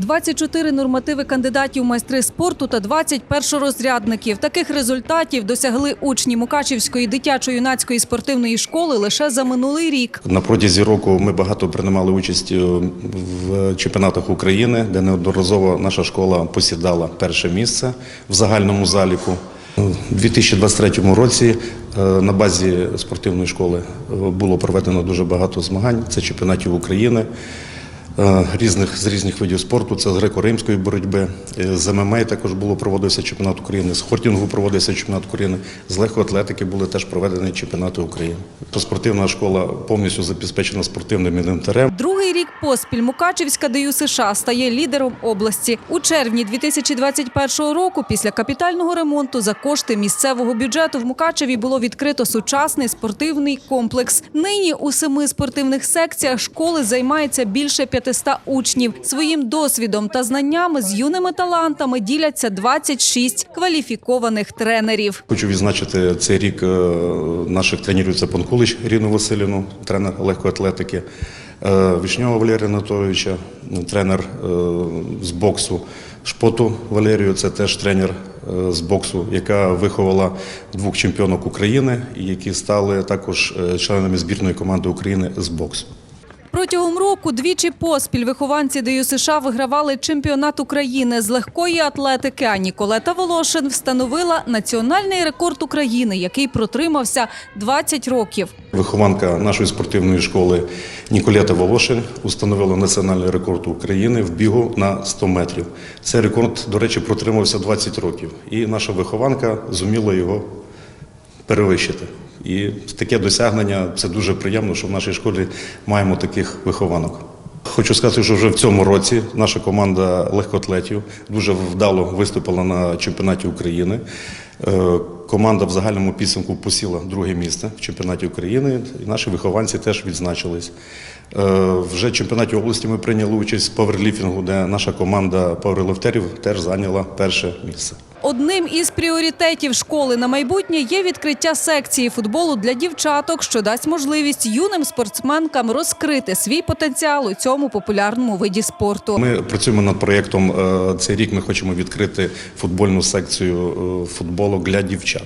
24 нормативи кандидатів майстри спорту та 20 першорозрядників. Таких результатів досягли учні Мукачівської дитячо-юнацької спортивної школи лише за минулий рік. На протязі року ми багато приймали участь в чемпіонатах України, де неодноразово наша школа посідала перше місце в загальному заліку. У 2023 році е, на базі спортивної школи е, було проведено дуже багато змагань. Це чемпіонатів України різних з різних видів спорту. Це з греко-римської боротьби, е, з ММА також було проводився чемпіонат України, з хортінгу проводився чемпіонат України, з легкоатлетики були теж проведені чемпіонати України. Спортивна школа повністю забезпечена спортивним інвентарем. Другий рік поспіль Мукачівська ДЮ США стає лідером області. У червні 2021 року, після капітального ремонту, за кошти місцевого бюджету в Мукачеві було відкрито сучасний спортивний комплекс. Нині у семи спортивних секціях школи займається більше 500 учнів. Своїм досвідом та знаннями з юними талантами діляться 26 кваліфікованих тренерів. Хочу відзначити цей рік е, наших тренерів це Панкулич Ріну Василівну, тренер легкоатлетики, е, Вишнього Валерія Анатолійовича, тренер е, з боксу, Шпоту Валерію, це теж тренер з боксу, яка виховала двох чемпіонок України, які стали також членами збірної команди України з боксу. Протягом року двічі поспіль вихованці ДЮ США вигравали чемпіонат України з легкої атлетики. А Ніколета Волошин встановила національний рекорд України, який протримався 20 років. Вихованка нашої спортивної школи Ніколета Волошин установила національний рекорд України в бігу на 100 метрів. Цей рекорд, до речі, протримався 20 років, і наша вихованка зуміла його перевищити. І таке досягнення це дуже приємно, що в нашій школі маємо таких вихованок. Хочу сказати, що вже в цьому році наша команда легкоатлетів дуже вдало виступила на чемпіонаті України. Е, Команда в загальному підсумку посіла друге місце в чемпіонаті України, і наші вихованці теж відзначились. Е, Вже в чемпіонаті області ми прийняли участь в паверліфінгу, де наша команда паверлифтерів теж зайняла перше місце. Одним із пріоритетів школи на майбутнє є відкриття секції футболу для дівчаток, що дасть можливість юним спортсменкам розкрити свій потенціал у цьому популярному виді спорту. Ми працюємо над проєктом. е, Цей рік ми хочемо відкрити футбольну секцію е, футболу для дівчат.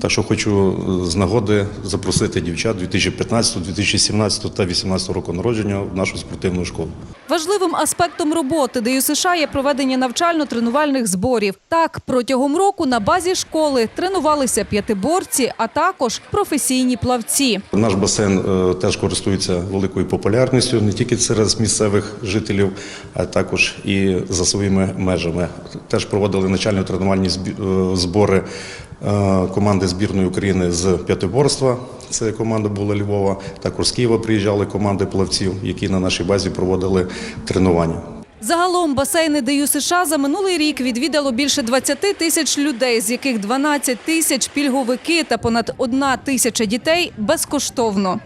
Так що хочу е, з нагоди запросити дівчат 2015, 2017 та 2018 року народження в нашу спортивну школу. Важливим аспектом роботи ДЮ США є проведення навчально-тренувальних зборів. Так, протягом року на базі школи тренувалися п'ятиборці, а також професійні плавці. Наш басейн е, теж користується великою популярністю не тільки серед місцевих жителів, а також і за своїми межами. Теж проводили навчально-тренувальні е, збори команди збірної України з п'ятиборства. Це команда була Львова. Також з Києва приїжджали команди плавців, які на нашій базі проводили тренування. Загалом басейни ДЮ США за минулий рік відвідало більше 20 тисяч людей, з яких 12 тисяч пільговики та понад одна тисяча дітей безкоштовно.